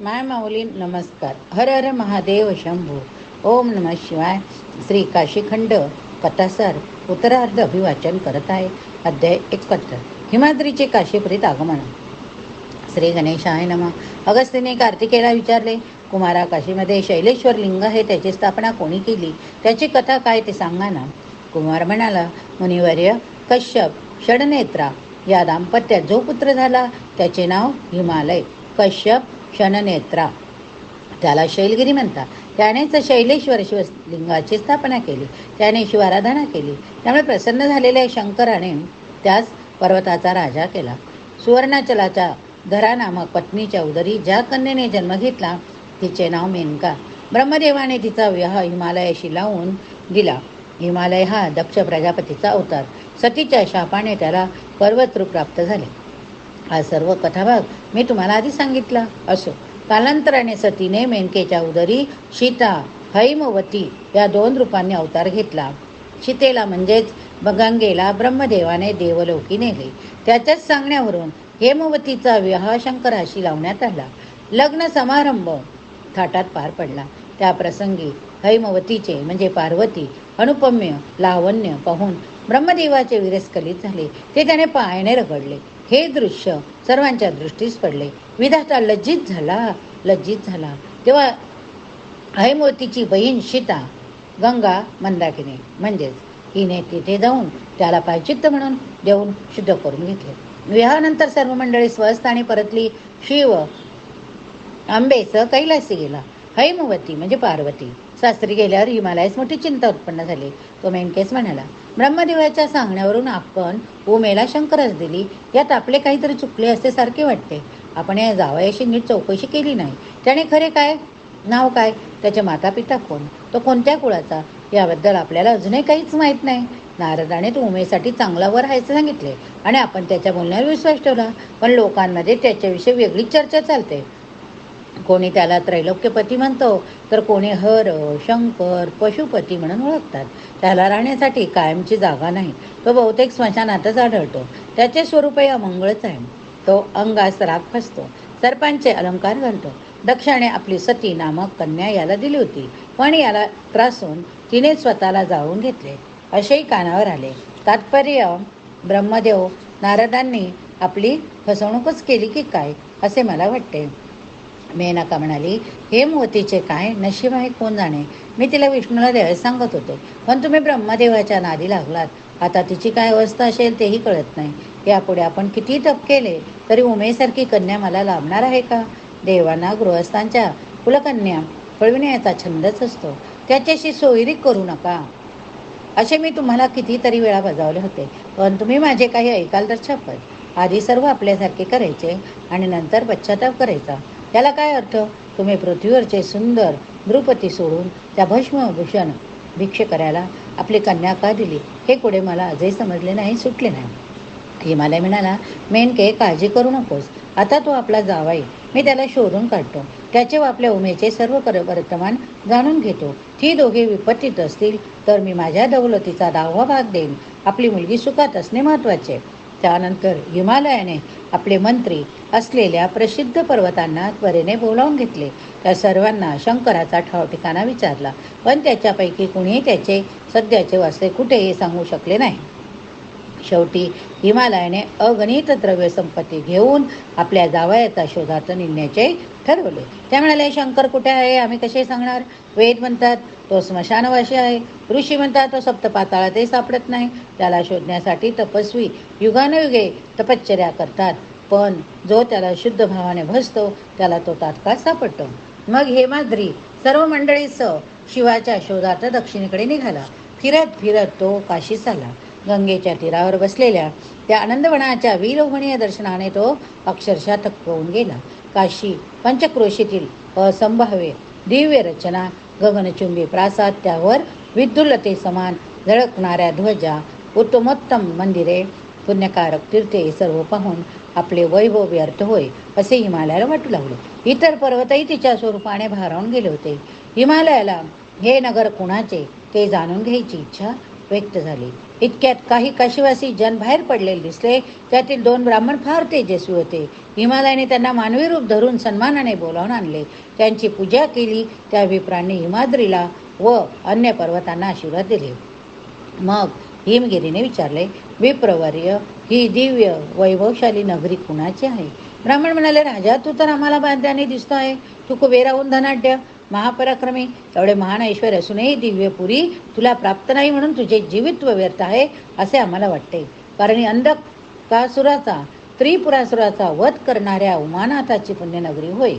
माय माऊली नमस्कार. हर हर महादेव शंभू. ओम नम शिवाय. श्री काशीखंड कथासार उत्तरार्ध अभिवाचन करत आहे. अध्याय एकत्र हिमाद्रीचे काशीप्रीत आगमन. श्री गणेशाय नम. अगस्तीने कार्तिकेला विचारले कुमारा काशीमध्ये शैलेश्वर लिंग आहे त्याची स्थापना कोणी केली? त्याची कथा काय ते सांगा ना. कुमार म्हणाला मुनिवर्य कश्यप षडनेत्रा या दाम्पत्यात जो पुत्र झाला त्याचे नाव हिमालय. कश्यप शननेत्रा त्याला शैलगिरी म्हणतात. त्यानेच शैलेश्वर शिवलिंगाची स्थापना केली. त्याने शिवाराधना केली. त्यामुळे प्रसन्न झालेल्या शंकराने त्यास पर्वताचा राजा केला. सुवर्णाचलाच्या धरा नामक पत्नीच्या उदरी ज्या कन्येने जन्म घेतला तिचे नाव मेनका. ब्रह्मदेवाने तिचा विवाह हिमालयाशी लावून दिला. हिमालय हा दक्ष प्रजापतीचा अवतार. सतीच्या शापाने त्याला पर्वतरूप प्राप्त झाले. हा सर्व कथाभाग मी तुम्हाला आधी सांगितला असो. कालांतराने सतीने मेनकेच्या उदरी सीता हैमवती या दोन रूपांनी अवतार घेतला. सीतेला म्हणजेच गंगेला ब्रह्मदेवाने देवलोकी नेले त्याच्याच सांगण्यावरून हेमवतीचा विवाह शंकराशी लावण्यात आला. लग्न समारंभ थाटात पार पडला. त्या प्रसंगी हैमवतीचे म्हणजे पार्वती अनुपम्य लावण्य पाहून ब्रह्मदेवाचे विरस्खलित झाले. ते त्याने पायाने रगडले. हे दृश्य सर्वांच्या दृष्टीस पडले. विधाता लज्जित झाला लज्जित झाला. तेव्हा हैमवतीची बहीण सीता गंगा मंदाकिनी म्हणजेच हिने तिथे जाऊन त्याला पायचित्त म्हणून देऊन शुद्ध करून घेतले. विवाहानंतर सर्व मंडळी स्वस्थाने परतली. शिव आंबेसह कैलासी गेला. हैमवती म्हणजे पार्वती. सासरी गेल्यावर हिमालयास मोठी चिंता उत्पन्न झाली. तो मेनकेस म्हणाला ब्रह्मदेवाच्या सांगण्यावरून आपण उमेला शंकरच दिली. यात आपले काहीतरी चुकले असते सारखे वाटते. आपण या जावयाशी नीट चौकशी केली नाही. त्याने खरे काय? नाव काय? त्याचे माता पिता कोण? तो कोणत्या कुळाचा? याबद्दल आपल्याला अजूनही काहीच माहीत नाही. नारदाने तो उमेसाठी चांगला वर राहायचं सांगितले आणि आपण त्याच्या बोलण्यावर विश्वास ठेवला. पण लोकांमध्ये त्याच्याविषयी वेगळीच चर्चा चालते. कोणी त्याला त्रैलोक्यपती म्हणतो तर कोणी हर शंकर पशुपती म्हणून ओळखतात. त्याला राहण्यासाठी कायमची जागा नाही. तो बहुतेक स्मशानातच आढळतो. त्याचे स्वरूपही अमंगळच आहे. तो अंगास राग फसतो. सर्पांचे अलंकार घालतो. दक्षाने आपली सती नामक कन्या याला दिली होती. पण याला त्रासून तिने स्वतःला जाळून घेतले. असेही कानावर आले. तात्पर्य ब्रह्मदेव नारदांनी आपली फसवणूकच केली की काय असे मला वाटते. मेनका म्हणाली हे मोतीचे काय? नशीब आहे कोण जाणे? मी तिला विष्णूला द्यायला सांगत होते. पण तुम्ही ब्रह्मदेवाच्या नादी लागलात. आता तिची काय अवस्था असेल तेही कळत नाही. यापुढे आपण किती तप केले तरी उमेसारखी कन्या मला लाभणार आहे का? देवांना गृहस्थांच्या कुलकन्या पळविण्याचा छंदच असतो. त्याच्याशी सोयरी करू नका. असे मी तुम्हाला कितीतरी वेळा बजावले होते. पण तुम्ही माझे काही ऐकाल तर छपत. आधी सर्व आपल्यासारखे करायचे आणि नंतर पश्चाताप करायचा. त्याला काय अर्थ? तुम्ही पृथ्वीवरचे सुंदर द्रुपती सोडून त्या भस्मभूषण भिक्ष करायला आपली कन्या का दिली? हे पुढे मला आजही समजले नाही सुटले नाही. हिमालय म्हणाला मेनके काळजी करू नकोस. आता तो आपला जावाई मी त्याला शोधून काढतो. त्याचे व आपल्या उमेचे सर्व कर वर्तमान जाणून घेतो. ती दोघे विपत्तीत असतील तर मी माझ्या दौलतीचा दहावा भाग देईन. आपली मुलगी सुखात असणे महत्त्वाचे त्यानंतर हिमालयाने आपले मंत्री असलेल्या प्रसिद्ध पर्वतांना त्वरेने बोलावून घेतले. त्या सर्वांना शंकराचा ठाव ठिकाणा विचारला. पण त्याच्यापैकी कुणीही त्याचे सध्याचे वासे कुठे हे सांगू शकले नाही. शेवटी हिमालयाने अगणित द्रव्य संपत्ती घेऊन आपल्या जावयाचा शोधात निघण्याचे ठरवले. त्या म्हणाले शंकर कुठे आहे? आम्ही कसे सांगणार? वेद म्हणतात तो स्मशानवाशी आहे. ऋषी म्हणतात तो सप्तपाताळातही सापडत नाही. त्याला शोधण्यासाठी तपस्वी युगानयुगे तपश्चर्या करतात. पण जो त्याला शुद्ध भावाने भसतो त्याला तो तात्काळ सापडतो. मग हेमाद्री सर्व मंडळीसह शिवाच्या शोधात दक्षिणेकडे निघाला. फिरत फिरत तो काशीस आला. गंगेच्या तीरावर बसलेल्या त्या आनंदवनाच्या विलोभनीय दर्शनाने तो अक्षरशः थकवून गेला. काशी पंचक्रोशीतील असंभाव्य दिव्य रचना गगनचुंबी प्रासाद त्यावर विद्युल्लते समान झळकणाऱ्या ध्वजा उत्तमोत्तम मंदिरे पुण्यकारक तीर्थे सर्व पाहून आपले वैभव व्यर्थ होय असे हिमालयाला वाटू लागले. इतर पर्वतही तिच्या स्वरूपाने भारावून गेले होते. हिमालयाला हे नगर कुणाचे ते जाणून घ्यायची इच्छा व्यक्त झाली. इतक्यात काही काशीवासी जन बाहेर पडलेले दिसले. त्यातील दोन ब्राह्मण फार तेजस्वी होते. हिमालयाने त्यांना मानवी रूप धरून सन्मानाने बोलावून आणले. त्यांची पूजा केली. त्या विप्रांनी हिमाद्रीला व अन्य पर्वतांना आशीर्वाद दिले. मग हिमगिरीने विचारले विप्रवर्य ही दिव्य वैभवशाली नगरी कुणाची आहे? ब्राह्मण म्हणाले राजा तू तर आम्हाला बांध्याने दिसतो आहे तू कुबेराहून धनाढ्य. महापराक्रमी. एवढे महान ऐश्वर असूनही दिव्यपुरी तुला प्राप्त नाही म्हणून तुझे जीवित्व व्यर्थ आहे असे आम्हाला वाटते. कारण अंधकासुराचा त्रिपुरासुराचा वध करणाऱ्या उमानाथाची पुण्यनगरी होय.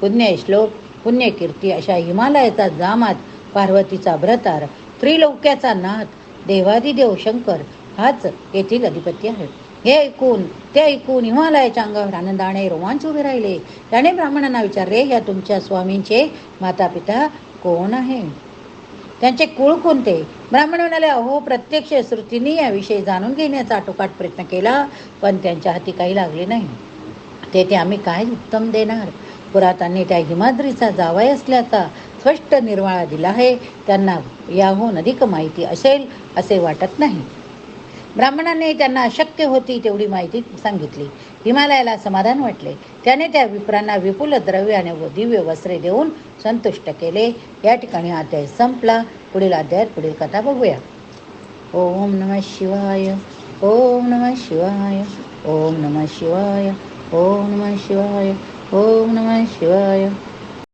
पुण्य श्लोक पुण्यकीर्ती अशा हिमालयाचा जामात पार्वतीचा भ्रतार त्रिलोक्याचा नाथ देवादिदेव शंकर हाच येथील अधिपती आहे हे ऐकून ते ऐकून हिमालयाच्या अंगावर आनंदाने रोमांच उभे राहिले. त्याने ब्राह्मणांना विचारले या तुमच्या स्वामींचे माता पिता कोण आहे? त्यांचे कुळ कोणते? ब्राह्मण म्हणाले अहो प्रत्यक्ष श्रुतींनी याविषयी जाणून घेण्याचा आटोकाट प्रयत्न केला पण त्यांच्या हाती काही लागले नाही. तेथे आम्ही काय उत्तम देणार. पुरातांनी त्या हिमाद्रीचा जावाय असल्याचा स्पष्ट निर्वाळा दिला आहे. त्यांना याहून अधिक माहिती असेल असे वाटत नाही. ब्राह्मणांनी त्यांना अशक्य होती तेवढी माहिती सांगितली. हिमालयाला समाधान वाटले. त्याने त्या विप्रांना विपुल द्रव्याने व दिव्य वस्त्रे देऊन संतुष्ट केले. या ठिकाणी अध्याय संपला. पुढील अध्यायात पुढील कथा बघूया. ओम नम शिवाय ओम नम शिवाय ओम नम शिवाय ओम नम शिवाय ओम नम शिवाय.